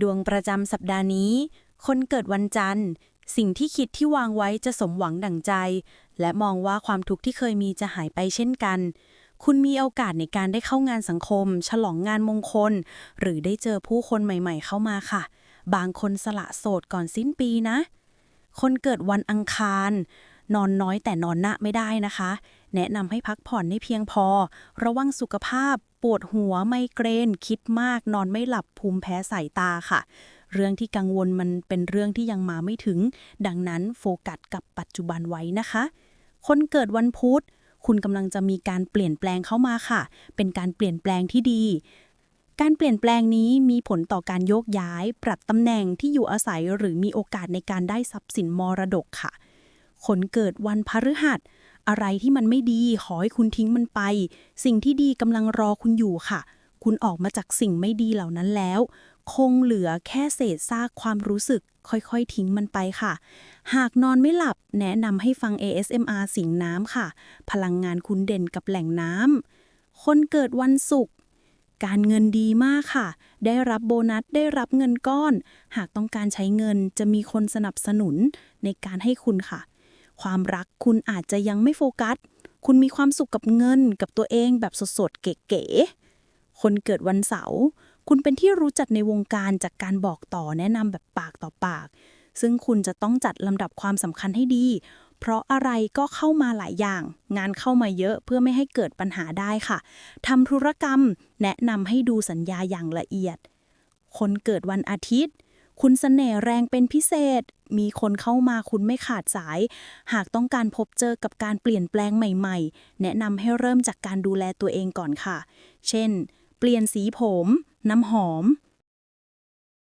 ดวงประจำสัปดาห์นี้ คนเกิดวันจันทร์ สิ่งที่คิดที่วางไว้จะสมหวังดั่งใจ และมองว่าความทุกข์ที่เคยมีจะหายไปเช่นกัน คุณมีโอกาสในการได้เข้างานสังคม ฉลองงานมงคล หรือได้เจอผู้คนใหม่ๆ เข้ามาค่ะ บางคนสละโสดก่อนสิ้นปีนะ คนเกิดวันอังคาร นอนน้อยแต่นอนหนะไม่ได้นะคะ แนะนำให้พักผ่อนให้เพียงพอ ระวังสุขภาพ ปวดหัวไมเกรน คิดมาก นอนไม่หลับภูมิแพ้สายตาค่ะ เรื่องที่กังวลมันเป็นเรื่องที่ยังมาไม่ถึง ดังนั้นโฟกัสกับปัจจุบันไว้นะคะ คนเกิดวันพุธคุณกำลังจะมีการเปลี่ยนแปลงเข้ามาค่ะ เป็นการเปลี่ยนแปลงที่ดี การเปลี่ยนแปลงนี้มีผลต่อการโยกย้าย ปรับตำแหน่งที่อยู่อาศัยหรือมีโอกาสในการได้ทรัพย์สินมรดกค่ะ คนเกิดวันพฤหัส อะไรที่มันไม่ดีขอให้คุณทิ้งมันไป สิ่งที่ดีกำลังรอคุณอยู่ค่ะ คุณออกมาจากสิ่งไม่ดีเหล่านั้นแล้ว คงเหลือแค่เศษซากความรู้สึก ค่อยๆ ทิ้งมันไปค่ะ หากนอนไม่หลับแนะนำให้ฟัง ASMR สิงน้ำค่ะ พลังงานคุณเด่นกับแหล่งน้ำคนเกิดวันศุกร์การเงินดีมากค่ะ ได้รับโบนัส ได้รับเงินก้อน หากต้องการใช้เงินจะมีคนสนับสนุนในการให้คุณค่ะ ความรักคุณอาจจะยังไม่โฟกัส คุณมีความสุขกับเงินกับตัวเองแบบสดๆ เก๋ๆ คนเกิดวันเสาร์คุณเป็นที่รู้จักในวงการจากการบอกต่อแนะนำแบบปากต่อปาก ซึ่งคุณจะต้องจัดลำดับความสำคัญให้ดี เพราะอะไรก็เข้ามาหลายอย่าง งานเข้ามาเยอะเพื่อไม่ให้เกิดปัญหาได้ค่ะทำธุรกรรม แนะนำให้ดูสัญญาอย่างละเอียด คนเกิดวันอาทิตย์ คุณเสน่ห์แรงเป็นพิเศษ มีคนเข้ามาคุณไม่ขาดสาย หากต้องการพบเจอกับการเปลี่ยนแปลงใหม่ๆ แนะนำให้เริ่มจากการดูแลตัวเองก่อนค่ะ เช่น เปลี่ยนสีผม น้ำหอม